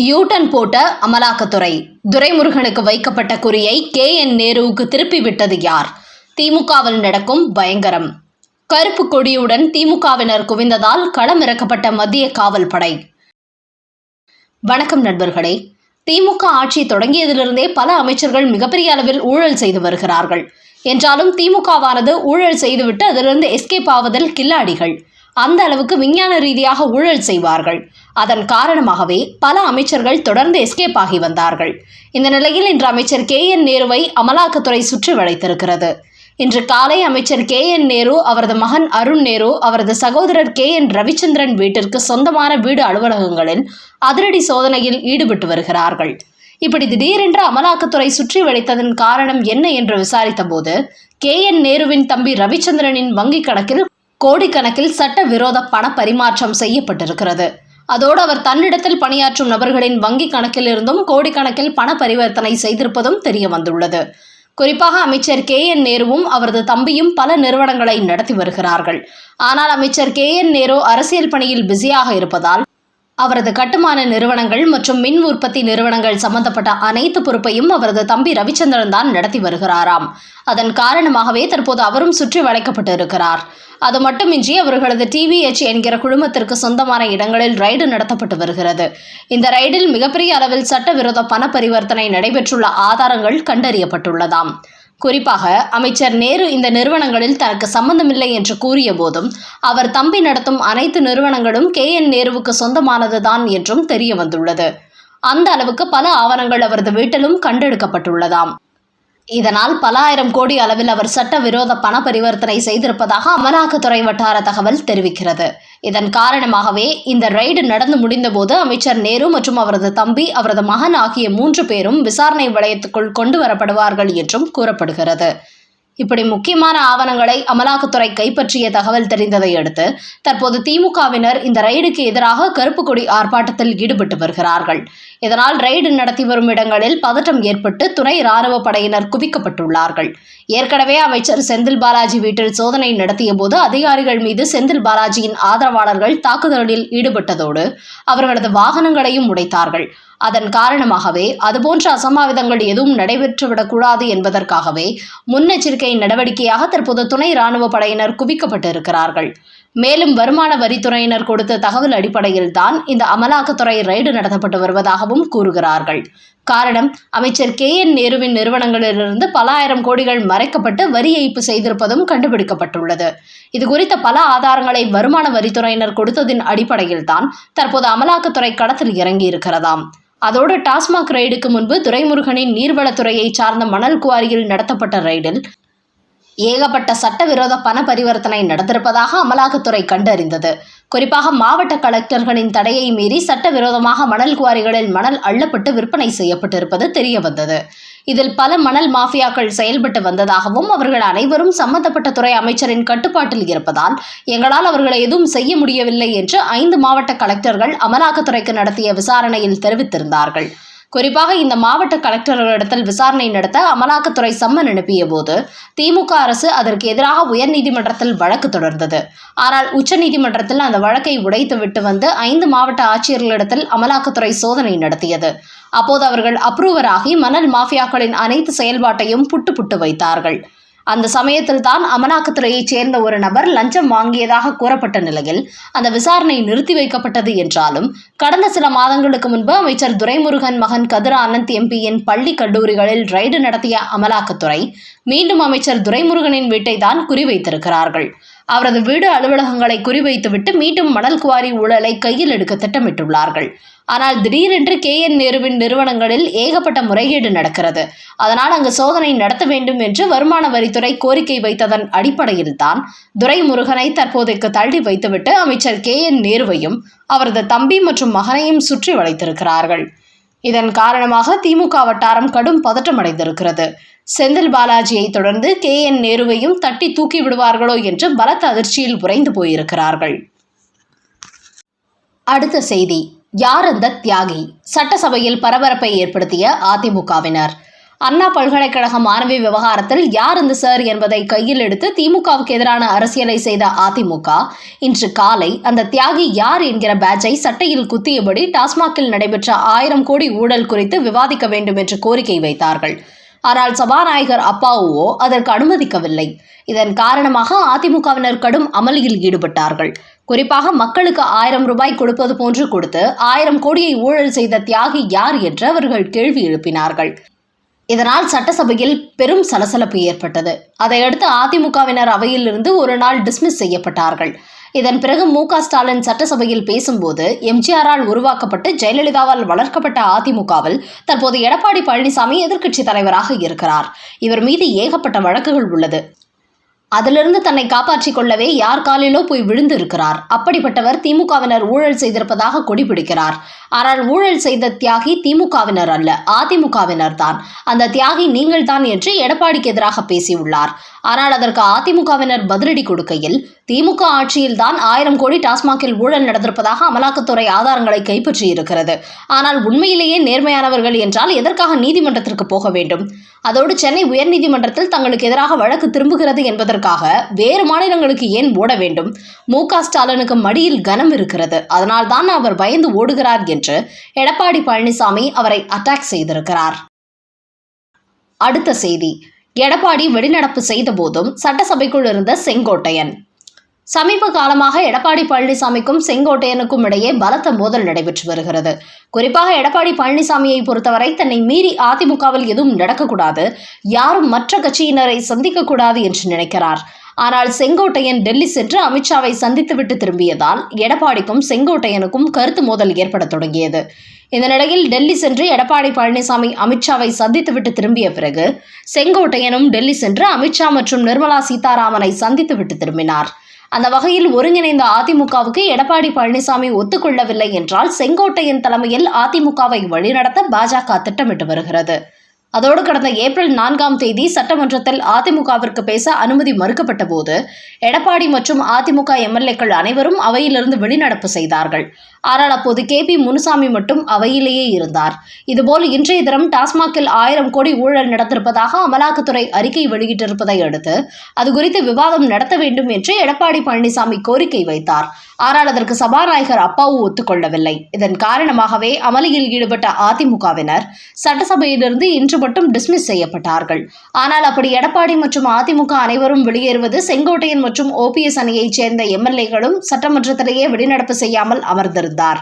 U-turn போட்ட அமலாக்கத்துறை. துரைமுருகனுக்கு வைக்கப்பட்ட குறியை கே. என். நேருவுக்கு திருப்பி விட்டது யார்? திமுகவில் நடக்கும் பயங்கரம். கருப்பு கொடியுடன் திமுகவினர் குவிந்ததால் களமிறக்கப்பட்ட மத்திய காவல் படை. வணக்கம் நண்பர்களே. திமுக ஆட்சி தொடங்கியதிலிருந்தே பல அமைச்சர்கள் மிகப்பெரிய அளவில் ஊழல் செய்து வருகிறார்கள். என்றாலும் திமுகவானது ஊழல் செய்துவிட்டு அதிலிருந்து எஸ்கேப் ஆவதில் கில்லாடிகள். அந்த அளவுக்கு விஞ்ஞான ரீதியாக ஊழல் செய்வார்கள். அதன் காரணமாகவே பல அமைச்சர்கள் தொடர்ந்து எஸ்கேப் ஆகி வந்தார்கள். இந்த நிலையில் இன்று அமைச்சர் கே என் நேருவை அமலாக்கத்துறை சுற்றி வளைத்திருக்கிறது. இன்று காலை அமைச்சர் கே என் நேரு அவரது மகன் அருண் நேரு அவரது சகோதரர் கே என் ரவிச்சந்திரன் வீட்டிற்கு சொந்தமான வீடு அலுவலகங்களில் அதிரடி சோதனையில் ஈடுபட்டு வருகிறார்கள். இப்படி திடீரென்று அமலாக்கத்துறை சுற்றி வளைத்ததன் காரணம் என்ன என்று விசாரித்தபோது கே என் நேருவின் தம்பி ரவிச்சந்திரனின் வங்கிக் கணக்கில் கோடிக்கணக்கில் சட்டவிரோத பண பரிமாற்றம் செய்யப்பட்டிருக்கிறது. அதோடு அவர் தன்னிடத்தில் பணியாற்றும் நபர்களின் வங்கிக் கணக்கிலிருந்தும் கோடிக்கணக்கில் பண பரிவர்த்தனை செய்திருப்பதும் தெரிய வந்துள்ளது. குறிப்பாக அமைச்சர் கே. என். நேருவும் அவரது தம்பியும் பல நிறுவனங்களை நடத்தி வருகிறார்கள். ஆனால் அமைச்சர் கே. என். நேரு அரசியல் பணியில் பிஸியாக இருப்பதால் அவரது கட்டுமான நிறுவனங்கள் மற்றும் மின் உற்பத்தி நிறுவனங்கள் சம்பந்தப்பட்ட அனைத்து பொறுப்பையும் அவரது தம்பி ரவிச்சந்திரன் தான் நடத்தி வருகிறாராம். அதன் காரணமாகவே தற்போது அவரும் சுற்றி வளைக்கப்பட்டு இருக்கிறார். அது மட்டுமின்றி அவர்களது டிவிஎச் என்கிற குழுமத்திற்கு சொந்தமான இடங்களில் ரைடு நடத்தப்பட்டு வருகிறது. இந்த ரைடில் மிகப்பெரிய அளவில் சட்டவிரோத பண பரிவர்த்தனை நடைபெற்றுள்ள ஆதாரங்கள் கண்டறியப்பட்டுள்ளதாம். குறிப்பாக அமைச்சர் நேரு இந்த நிறுவனங்களில் தனக்கு சம்பந்தமில்லை என்று கூறிய போதும் அவர் தம்பி நடத்தும் அனைத்து நிறுவனங்களும் கே என் நேருவுக்கு சொந்தமானதுதான் என்றும் தெரிய வந்துள்ளது அந்த அளவுக்கு பல ஆவணங்கள் அவரது வீட்டிலும் கண்டெடுக்கப்பட்டுள்ளதாம். இதனால் பல ஆயிரம் கோடி அளவில் அவர் சட்டவிரோத பண பரிவர்த்தனை செய்திருப்பதாக அமலாக்கத்துறை வட்டார தகவல் தெரிவிக்கிறது. இதன் காரணமாகவே இந்த ரெய்டு நடந்து முடிந்தபோது அமைச்சர் நேரு மற்றும் அவரது தம்பி அவரது மகன் ஆகிய மூன்று பேரும் விசாரணை வளையத்துக்குள் கொண்டு வரப்படுவார்கள் என்றும் கூறப்படுகிறது. இப்படி முக்கியமான ஆவணங்களை அமலாக்கத்துறை கைப்பற்றிய தகவல் தெரிந்ததை அடுத்து தற்போது திமுகவினர் இந்த ரைடுக்கு எதிராக கருப்பு கொடி ஆர்ப்பாட்டத்தில் ஈடுபட்டு வருகிறார்கள். இதனால் ரெய்டு நடத்தி வரும் இடங்களில் பதட்டம் ஏற்பட்டு துணை ராணுவ படையினர் குவிக்கப்பட்டுள்ளார்கள். ஏற்கனவே அமைச்சர் செந்தில் பாலாஜி வீட்டில் சோதனை நடத்திய போது அதிகாரிகள் மீது செந்தில் பாலாஜியின் ஆதரவாளர்கள் தாக்குதலில் ஈடுபட்டதோடு அவர்களது வாகனங்களையும் உடைத்தார்கள். அதன் காரணமாகவே அதுபோன்ற அசம்பாவிதங்கள் எதுவும் நடைபெற்றுவிடக்கூடாது என்பதற்காகவே முன்னெச்சரிக்கை நடவடிக்கையாக தற்போது துணை ராணுவ படையினர் குவிக்கப்பட்டு இருக்கிறார்கள் மேலும் வருமான வரித்துறையினர் கொடுத்த தகவல் அடிப்படையில் தான் இந்த அமலாக்கத்துறை ரைடு நடத்தப்பட்டு வருவதாகவும் கூறுகிறார்கள். காரணம் அமைச்சர் கே என் நேருவின் நிறுவனங்களிலிருந்து பல ஆயிரம் கோடிகள் மறைக்கப்பட்டு வரி ஏய்ப்பு செய்திருப்பதும் கண்டுபிடிக்கப்பட்டுள்ளது. இது குறித்த பல ஆதாரங்களை வருமான வரித்துறையினர் கொடுத்ததின் அடிப்படையில் தான் தற்போது அமலாக்கத்துறை களத்தில் இறங்கியிருக்கிறதாம். அதோடு டாஸ்மாக் ரைடுக்கு முன்பு துரைமுருகனின் நீர்வளத்துறையை சார்ந்த மணல் குவாரியில் நடத்தப்பட்ட ரைடில் ஏகப்பட்ட சட்டவிரோத பண பரிவர்த்தனை நடந்திருப்பதாக அமலாக்கத்துறை கண்டறிந்தது. குறிப்பாக மாவட்ட கலெக்டர்களின் தடையை மீறி சட்டவிரோதமாக மணல் குவாரிகளில் மணல் அள்ளப்பட்டு விற்பனை செய்யப்பட்டிருப்பது தெரியவந்தது. இதில் பல மணல் மாஃபியாக்கள் செயல்பட்டு வந்ததாகவும் அவர்கள் அனைவரும் சம்பந்தப்பட்ட துறை அமைச்சரின் கட்டுப்பாட்டில் இருப்பதால் எங்களால் அவர்களை எதுவும் செய்ய முடியவில்லை என்று ஐந்து மாவட்ட கலெக்டர்கள் அமலாக்கத்துறைக்கு நடத்திய விசாரணையில் தெரிவித்திருந்தார்கள். குறிப்பாக இந்த மாவட்ட கலெக்டர்களிடத்தில் விசாரணை நடத்த அமலாக்கத்துறை சம்மன் அனுப்பிய போது திமுக அரசு அதற்கு எதிராக உயர்நீதிமன்றத்தில் வழக்கு தொடர்ந்தது. ஆனால் உச்சநீதிமன்றத்தில் அந்த வழக்கை உடைத்துவிட்டு வந்து ஐந்து மாவட்ட ஆட்சியர்களிடத்தில் அமலாக்கத்துறை சோதனை நடத்தியது. அப்போது அவர்கள் அப்ரூவராகி மணல் மாஃபியாக்களின் அனைத்து செயல்பாட்டையும் புட்டு புட்டு வைத்தார்கள். அந்த சமயத்தில் தான் அமலாக்கத்துறையைச் சேர்ந்த ஒரு நபர் லஞ்சம் வாங்கியதாக கூறப்பட்ட நிலையில் அந்த விசாரணை நிறுத்தி வைக்கப்பட்டது என்றாலும் கடந்த சில மாதங்களுக்கு முன்பு அமைச்சர் துரைமுருகன் மகன் கதிர அனந்த் எம்பியின் பள்ளி கல்லூரிகளில் ரைடு நடத்திய அமலாக்கத்துறை மீண்டும் அமைச்சர் துரைமுருகனின் வீட்டை தான் குறிவைத்திருக்கிறார்கள். அவரது வீடு அலுவலகங்களை குறிவைத்துவிட்டு மீண்டும் மணல் குவாரி ஊழலை கையில் எடுக்க திட்டமிட்டுள்ளார்கள். ஆனால் திடீரென்று கே என் நேருவின் நிறுவனங்களில் ஏகப்பட்ட முறைகேடு நடக்கிறது. அதனால் அங்கு சோதனை நடத்த வேண்டும் என்று வருமான வரித்துறை கோரிக்கை வைத்ததன் அடிப்படையில் தான் துரைமுருகனை தற்போதைக்கு தள்ளி வைத்துவிட்டு அமைச்சர் கே என் நேருவையும் அவரது தம்பி மற்றும் மகனையும் சுற்றி வளைத்திருக்கிறார்கள். இதன் காரணமாக திமுக வட்டாரம் கடும் பதற்றமடைந்திருக்கிறது செந்தில் பாலாஜியை தொடர்ந்து கே என் நேருவையும் தட்டி தூக்கி விடுவார்களோ என்று பலத்த அதிர்ச்சியில் உறைந்து போயிருக்கிறார்கள். அடுத்த செய்தி. யார் அந்த தியாகி? சட்டசபையில் பரபரப்பை ஏற்படுத்திய அதிமுகவினர். அண்ணா பல்கலைக்கழக மாணவி விவகாரத்தில் யார் இந்த சார் என்பதை கையில் எடுத்து திமுகவுக்கு எதிரான அரசியலை செய்த அதிமுக இன்று காலை அந்த தியாகி யார் என்கிற பேட்சை சட்டையில் குத்தியபடி டாஸ்மாகில் நடைபெற்ற ஆயிரம் கோடி ஊழல் குறித்து விவாதிக்க வேண்டும் என்று கோரிக்கை வைத்தார்கள். ஆனால் சபாநாயகர் அப்பாவுவோ அதற்கு அனுமதிக்கவில்லை. இதன் காரணமாக அதிமுகவினர் கடும் அமளியில் ஈடுபட்டார்கள். குறிப்பாக மக்களுக்கு ஆயிரம் ரூபாய் கொடுப்பது போன்று கொடுத்து ஆயிரம் கோடியை ஊழல் செய்த தியாகி யார் என்று அவர்கள் கேள்வி எழுப்பினார்கள். இதனால் சட்டசபையில் பெரும் சலசலப்பு ஏற்பட்டது. அதையடுத்து அதிமுகவினர் அவையில் இருந்து ஒரு நாள் டிஸ்மிஸ் செய்யப்பட்டார்கள். இதன் பிறகு மு க ஸ்டாலின் சட்டசபையில் பேசும்போது எம்ஜிஆரால் உருவாக்கப்பட்டு ஜெயலலிதாவால் வளர்க்கப்பட்ட அதிமுகவில் தற்போது எடப்பாடி பழனிசாமி எதிர்க்கட்சி தலைவராக இருக்கிறார். இவர் மீது ஏகப்பட்ட வழக்குகள் உள்ளது. அதிலிருந்து தன்னை காப்பாற்றிக் கொள்ளவே யார் காலிலோ போய் விழுந்து இருக்கிறார் அப்படிப்பட்டவர் திமுகவினர் ஊழல் செய்திருப்பதாக கொடி பிடிக்கிறார் ஆனால் ஊழல் செய்த தியாகி திமுகவினர் அல்ல அதிமுகவினர் தான். அந்த தியாகி நீங்கள் தான் என்று எடப்பாடிக்கு எதிராக பேசியுள்ளார். ஆனால் அதற்கு அதிமுகவினர் பதிலடி கொடுக்கையில் திமுக ஆட்சியில் தான் ஆயிரம் கோடி டாஸ்மாகில் ஊழல் நடந்திருப்பதாக அமலாக்கத்துறை ஆதாரங்களை கைப்பற்றி இருக்கிறது ஆனால் உண்மையிலேயே நேர்மையானவர்கள் என்றால் எதற்காக நீதிமன்றத்திற்கு போக வேண்டும்? அதோடு சென்னை உயர்நீதிமன்றத்தில் தங்களுக்கு எதிராக வழக்கு திரும்புகிறது என்பதற்காக வேறு மாநிலங்களுக்கு ஏன் ஓட வேண்டும்? மு ஸ்டாலினுக்கு மடியில் கனம் இருக்கிறது. அதனால் தான் அவர் பயந்து ஓடுகிறார் என்று எடப்பாடி பழனிசாமி அவரை அட்டாக் செய்திருக்கிறார். அடுத்த செய்தி. எடப்பாடி வெளிநடப்பு செய்த போதும் சட்டசபைக்குள் இருந்த செங்கோட்டையன் சமீப காலமாக எடப்பாடி பழனிசாமிக்கும் செங்கோட்டையனுக்கும் இடையே பலத்த மோதல் நடைபெற்று வருகிறது. குறிப்பாக எடப்பாடி பழனிசாமியை பொறுத்தவரை தன்னை மீறி அதிமுகவில் எதுவும் நடக்கக்கூடாது யாரும் மற்ற கட்சியினரை சந்திக்கக்கூடாது என்று நினைக்கிறார். ஆனால் செங்கோட்டையன் டெல்லி சென்று அமித்ஷாவை சந்தித்துவிட்டு திரும்பியதால் எடப்பாடிக்கும் செங்கோட்டையனுக்கும் கருத்து மோதல் ஏற்பட தொடங்கியது. இந்த நிலையில் டெல்லி சென்று எடப்பாடி பழனிசாமி அமித்ஷாவை சந்தித்துவிட்டு திரும்பிய பிறகு செங்கோட்டையனும் டெல்லி சென்று அமித்ஷா மற்றும் நிர்மலா சீதாராமனை சந்தித்துவிட்டு திரும்பினார். அந்த வகையில் ஒருங்கிணைந்த அதிமுகவுக்கு எடப்பாடி பழனிசாமி ஒத்துக்கொள்ளவில்லை என்றால் செங்கோட்டையின் தலைமையில் அதிமுகவை வழிநடத்த பாஜக திட்டமிட்டு வருகிறது. அதோடு கடந்த ஏப்ரல் நான்காம் தேதி சட்டமன்றத்தில் அதிமுகவிற்கு பேச அனுமதி மறுக்கப்பட்ட போது எடப்பாடி மற்றும் அதிமுக எம்எல்ஏக்கள் அனைவரும் அவையிலிருந்து வெளிநடப்பு செய்தார்கள். ஆனால் அப்போது கே பி முனுசாமி மட்டும் அவையிலேயே இருந்தார். இதுபோல் இன்றைய தினம் டாஸ்மாகில் ஆயிரம் கோடி ஊழல் நடந்திருப்பதாக அமலாக்கத்துறை அறிக்கை வெளியிட்டிருப்பதை அடுத்து அது குறித்து விவாதம் நடத்த வேண்டும் என்று எடப்பாடி பழனிசாமி கோரிக்கை வைத்தார். ஆனால் அதற்கு சபாநாயகர் அப்பாவு ஒத்துக்கொள்ளவில்லை. இதன் காரணமாகவே அமளியில் ஈடுபட்ட அதிமுகவினர் சட்டசபையிலிருந்து இன்று மட்டும் டிஸ்மிஸ் செய்யப்பட்டார்கள். ஆனால் அப்படி எடப்பாடி மற்றும் அதிமுக அனைவரும் வெளியேறுவது செங்கோட்டையன் மற்றும் ஓபிஎஸ் அணியைச் சேர்ந்த எம்எல்ஏகளும் சட்டமன்றத்திலேயே வெளிநடப்பு செய்யாமல் அமர்ந்திருந்தார்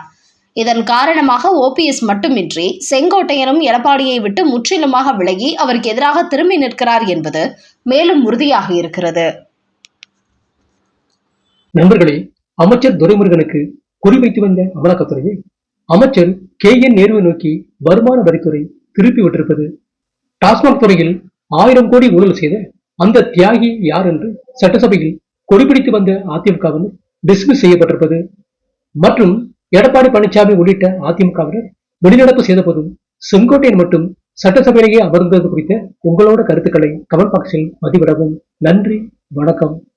இதன் காரணமாக ஓபிஎஸ் மட்டுமின்றி செங்கோட்டையனும் எடப்பாடியை விட்டு முற்றிலுமாக விலகி அவருக்கு எதிராக திரும்பி நிற்கிறார் என்பது மேலும் உறுதியாக இருக்கிறது. நண்பர்களே அமைச்சர் துரைமுருகனுக்கு குறிவைத்து வந்த அமலாக்கத்துறையை அமைச்சர் கே. என். நேருவை நோக்கி வருமான வரித்துறை திருப்பி விட்டிருப்பது டாஸ்மாக் துறையில் ஆயிரம் கோடி ஊழல் செய்த அந்த தியாகி யார் என்று சட்டசபையில் கொடிபிடித்து வந்த அதிமுகவினர் டிஸ்மிஸ் செய்யப்பட்டிருப்பது மற்றும் எடப்பாடி பழனிசாமி உள்ளிட்ட அதிமுகவினர் வெளிநடப்பு செய்த போதும் செங்கோட்டையன் மட்டும் சட்டசபையிலேயே அமர்ந்தது குறித்த உங்களோட கருத்துக்களை கமெண்ட் பாக்ஸில் பதிவிடவும். நன்றி வணக்கம்.